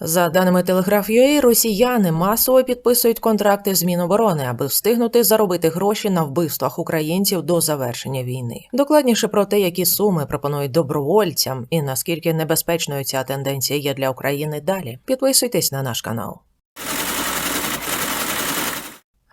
За даними Телеграф.ua, росіяни масово підписують контракти з Міноборони, аби встигнути заробити гроші на вбивствах українців до завершення війни. Докладніше про те, які суми пропонують добровольцям і наскільки небезпечною ця тенденція є для України далі. Підписуйтесь на наш канал.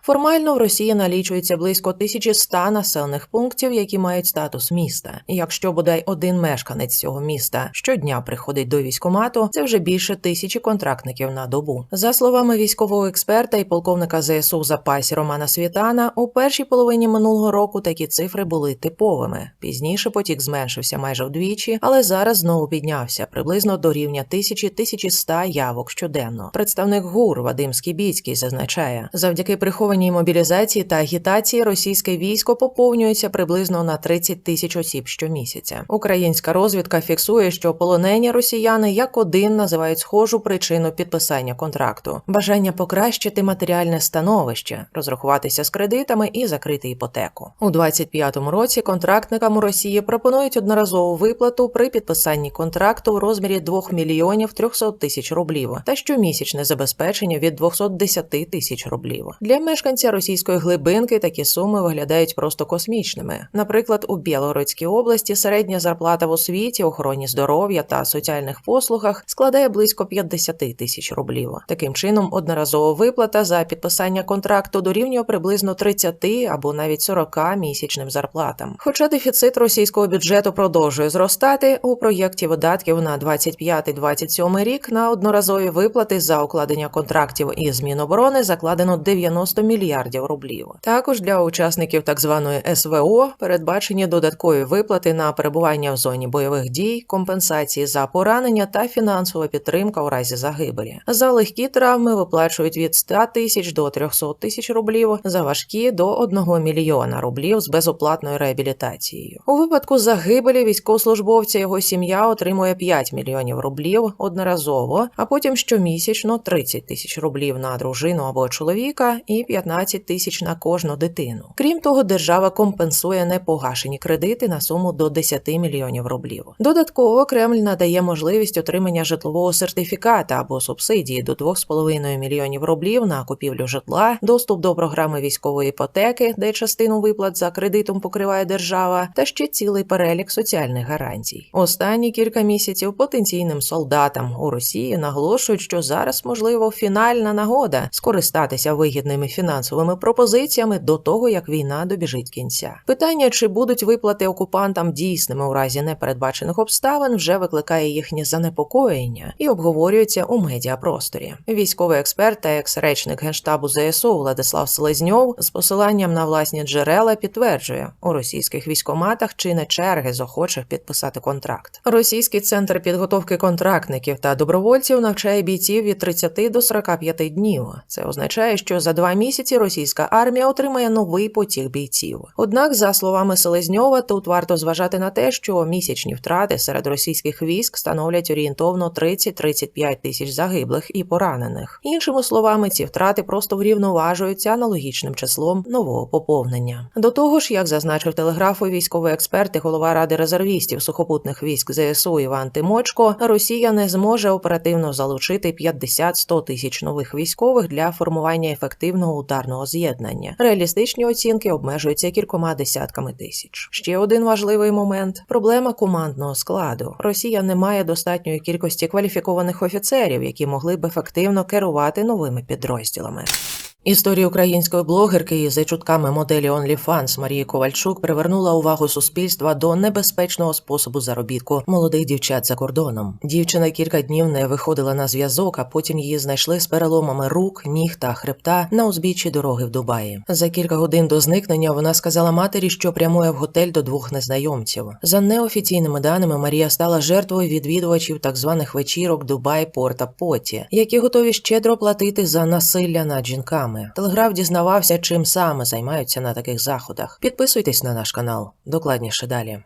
Формально в Росії налічується близько 1100 населених пунктів, які мають статус міста. Якщо бодай один мешканець цього міста щодня приходить до військомату, це вже більше тисячі контрактників на добу. За словами військового експерта і полковника ЗСУ в запасі Романа Світана, у першій половині минулого року такі цифри були типовими. Пізніше потік зменшився майже вдвічі, але зараз знову піднявся приблизно до рівня 1000-1100 явок щоденно. Представник ГУР Вадим Скібіцький зазначає, завдяки прихованій мобілізації та агітації російське військо поповнюється приблизно на 30 тисяч осіб щомісяця. Українська розвідка фіксує, що полонені росіяни як один називають схожу причину підписання контракту: бажання покращити матеріальне становище, розрахуватися з кредитами і закрити іпотеку. У 25-му році контрактникам у Росії пропонують одноразову виплату при підписанні контракту в розмірі 2 мільйонів 300 тисяч рублів та щомісячне забезпечення від 210 тисяч рублів. Для мешканця російської глибинки такі суми виглядають просто космічними. Наприклад, у Білгородській області середня зарплата в освіті, охороні здоров'я та соціальних послугах складає близько 50 тисяч рублів. Таким чином, одноразова виплата за підписання контракту дорівнює приблизно 30 або навіть 40 місячним зарплатам. Хоча дефіцит російського бюджету продовжує зростати, у проєкті видатків на 25-27 рік на одноразові виплати за укладення контрактів із Міноборони закладено 90 мільярдів рублів. Також для учасників так званої СВО передбачені додаткові виплати на перебування в зоні бойових дій, компенсації за поранення та фінансова підтримка у разі загибелі. За легкі травми виплачують від 100 тисяч до 300 тисяч рублів, за важкі до 1 мільйона рублів з безоплатною реабілітацією. У випадку загибелі військовослужбовця його сім'я отримує 5 мільйонів рублів одноразово, а потім щомісячно 30 тисяч рублів на дружину або чоловіка і 15 тисяч на кожну дитину. Крім того, держава компенсує непогашені кредити на суму до 10 мільйонів рублів. Додатково Кремль надає можливість отримання житлового сертифіката або субсидії до 2,5 мільйонів рублів на купівлю житла, доступ до програми військової іпотеки, де частину виплат за кредитом покриває держава, та ще цілий перелік соціальних гарантій. Останні кілька місяців потенційним солдатам у Росії наголошують, що зараз можливо фінальна нагода скористатися вигідними фінансовими пропозиціями до того, як війна добіжить кінця. Питання, чи будуть виплати окупантам дійсними у разі непередбачених обставин, вже викликає їхнє занепокоєння і обговорюється у медіапросторі. Військовий експерт та екс-речник генштабу ЗСУ Владислав Селезньов з посиланням на власні джерела підтверджує, у російських військоматах чине черги з охочих підписати контракт. Російський центр підготовки контрактників та добровольців навчає бійців від 30 до 45 днів. Це означає, що за два місяці російська армія отримає новий потік бійців. Однак, за словами Селезньова, тут варто зважати на те, що місячні втрати серед російських військ становлять орієнтовно 30-35 тисяч загиблих і поранених. Іншими словами, ці втрати просто врівноважуються аналогічним числом нового поповнення. До того ж, як зазначив телеграфу військовий експерт і голова ради резервістів сухопутних військ ЗСУ Іван Тимочко, Росія не зможе оперативно залучити 50-100 тисяч нових військових для формування ефективного ударного з'єднання. Реалістичні оцінки обмежуються кількома десятками тисяч. Ще один важливий момент: проблема командного складу. Росія не має достатньої кількості кваліфікованих офіцерів, які могли б ефективно керувати новими підрозділами. Історія української блогерки із чутками моделі OnlyFans Марії Ковальчук привернула увагу суспільства до небезпечного способу заробітку молодих дівчат за кордоном. Дівчина кілька днів не виходила на зв'язок, а потім її знайшли з переломами рук, ніг та хребта на узбіччі дороги в Дубаї. За кілька годин до зникнення вона сказала матері, що прямує в готель до двох незнайомців. За неофіційними даними, Марія стала жертвою відвідувачів так званих вечірок Дубай Порта Поті, які готові щедро платити за насилля над жінками. Телеграф дізнавався, чим саме займаються на таких заходах. Підписуйтесь на наш канал. Докладніше далі.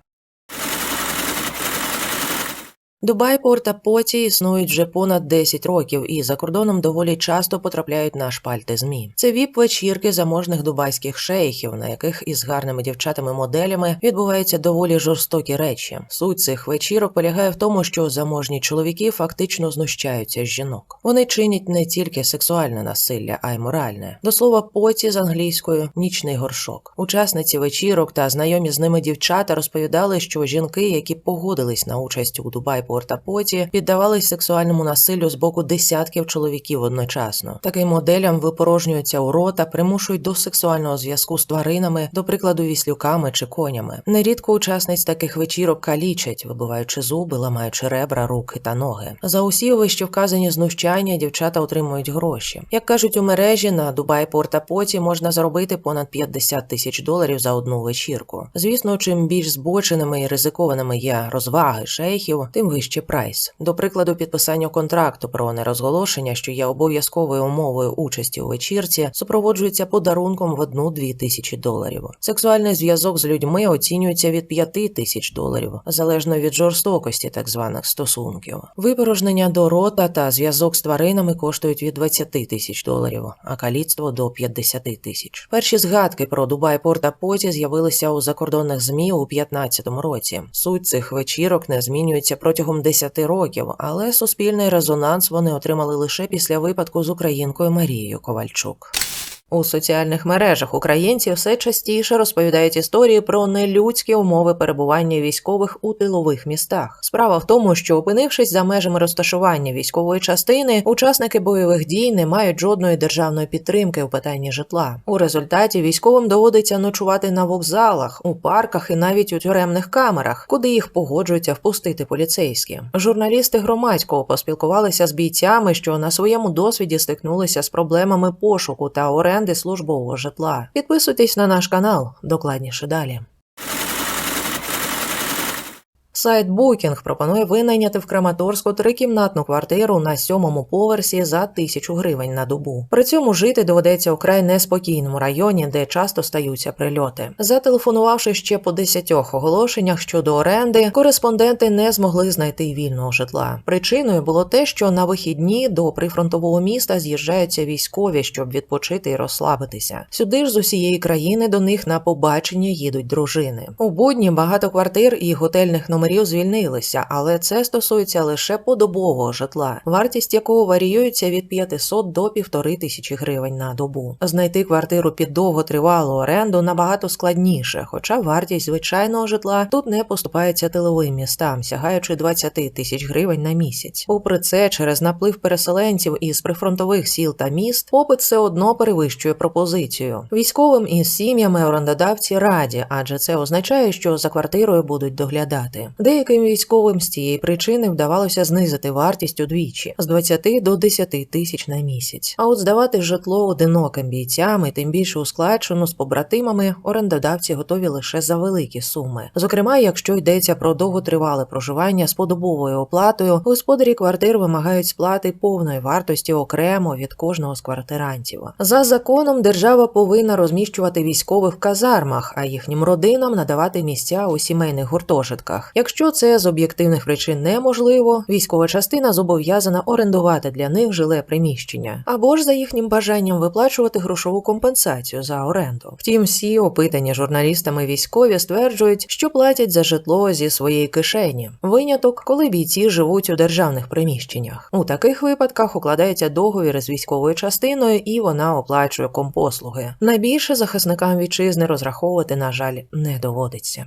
Дубай, Порт та Поті існують вже понад 10 років і за кордоном доволі часто потрапляють на шпальти змі. Це віп-вечірки заможних дубайських шейхів, на яких із гарними дівчатами-моделями відбуваються доволі жорстокі речі. Суть цих вечірок полягає в тому, що заможні чоловіки фактично знущаються з жінок. Вони чинять не тільки сексуальне насилля, а й моральне. До слова, поті з англійською нічний горшок. Учасниці вечірок та знайомі з ними дівчата розповідали, що жінки, які погодились на участь у Дубай Порта Поті, піддавались сексуальному насиллю з боку десятків чоловіків одночасно. Таким моделям випорожнюються у рота, примушують до сексуального зв'язку з тваринами, до прикладу, віслюками чи конями. Нерідко учасниць таких вечірок калічать, вибиваючи зуби, ламаючи ребра, руки та ноги. За усі вище вказані знущання дівчата отримують гроші. Як кажуть у мережі, на Дубай Порта Поті можна заробити понад 50 тисяч доларів за одну вечірку. Звісно, чим більш збоченими і ризикованими є розваги шейхів, тим вище прайс. До прикладу, підписання контракту про нерозголошення, що є обов'язковою умовою участі у вечірці, супроводжується подарунком в одну-дві тисячі доларів. Сексуальний зв'язок з людьми оцінюється від 5 тисяч доларів, залежно від жорстокості так званих стосунків. Випорожнення до рота та зв'язок з тваринами коштують від 20 тисяч доларів, а каліцтво до 50 тисяч. Перші згадки про Дубай Порта Поті з'явилися у закордонних змі у 2015 році. Суть цих вечірок не змінюється протягом 10 років, але суспільний резонанс вони отримали лише після випадку з українкою Марією Ковальчук. У соціальних мережах українці все частіше розповідають історії про нелюдські умови перебування військових у тилових містах. Справа в тому, що опинившись за межами розташування військової частини, учасники бойових дій не мають жодної державної підтримки у питанні житла. У результаті військовим доводиться ночувати на вокзалах, у парках і навіть у тюремних камерах, куди їх погоджуються впустити поліцейські. Журналісти громадського поспілкувалися з бійцями, що на своєму досвіді стикнулися з проблемами пошуку та оренди оренди службового житла. Підписуйтесь на наш канал, докладніше далі. Сайт Booking пропонує винайняти в Краматорську трикімнатну квартиру на сьомому поверсі за тисячу гривень на добу. При цьому жити доведеться у край неспокійному районі, де часто стаються прильоти. Зателефонувавши ще по десятьох оголошеннях щодо оренди, кореспонденти не змогли знайти вільного житла. Причиною було те, що на вихідні до прифронтового міста з'їжджаються військові, щоб відпочити і розслабитися. Сюди ж з усієї країни до них на побачення їдуть дружини. У будні багато квартир і готельних номерів номерів звільнилися, але це стосується лише подобового житла, вартість якого варіюється від 500 до 1500 тисячі гривень на добу. Знайти квартиру під довготривалу оренду набагато складніше, хоча вартість звичайного житла тут не поступається тиловим містам, сягаючи 20 тисяч гривень на місяць. Попри це, через наплив переселенців із прифронтових сіл та міст, попит все одно перевищує пропозицію. Військовим із сім'ями орендодавці раді, адже це означає, що за квартирою будуть доглядати. Деяким військовим з цієї причини вдавалося знизити вартість удвічі з 20 до 10 тисяч на місяць. А от здавати житло одиноким бійцям і тим більше у складчину з побратимами орендодавці готові лише за великі суми. Зокрема, якщо йдеться про довготривале проживання з подобовою оплатою, господарі квартир вимагають сплати повної вартості окремо від кожного з квартирантів. За законом держава повинна розміщувати військових в казармах, а їхнім родинам надавати місця у сімейних гуртожитках. Якщо це з об'єктивних причин неможливо, військова частина зобов'язана орендувати для них жиле приміщення або ж за їхнім бажанням виплачувати грошову компенсацію за оренду. Втім, всі опитані журналістами військові стверджують, що платять за житло зі своєї кишені. Виняток, коли бійці живуть у державних приміщеннях. У таких випадках укладається договір з військовою частиною, і вона оплачує компослуги. Найбільше захисникам вітчизни розраховувати, на жаль, не доводиться.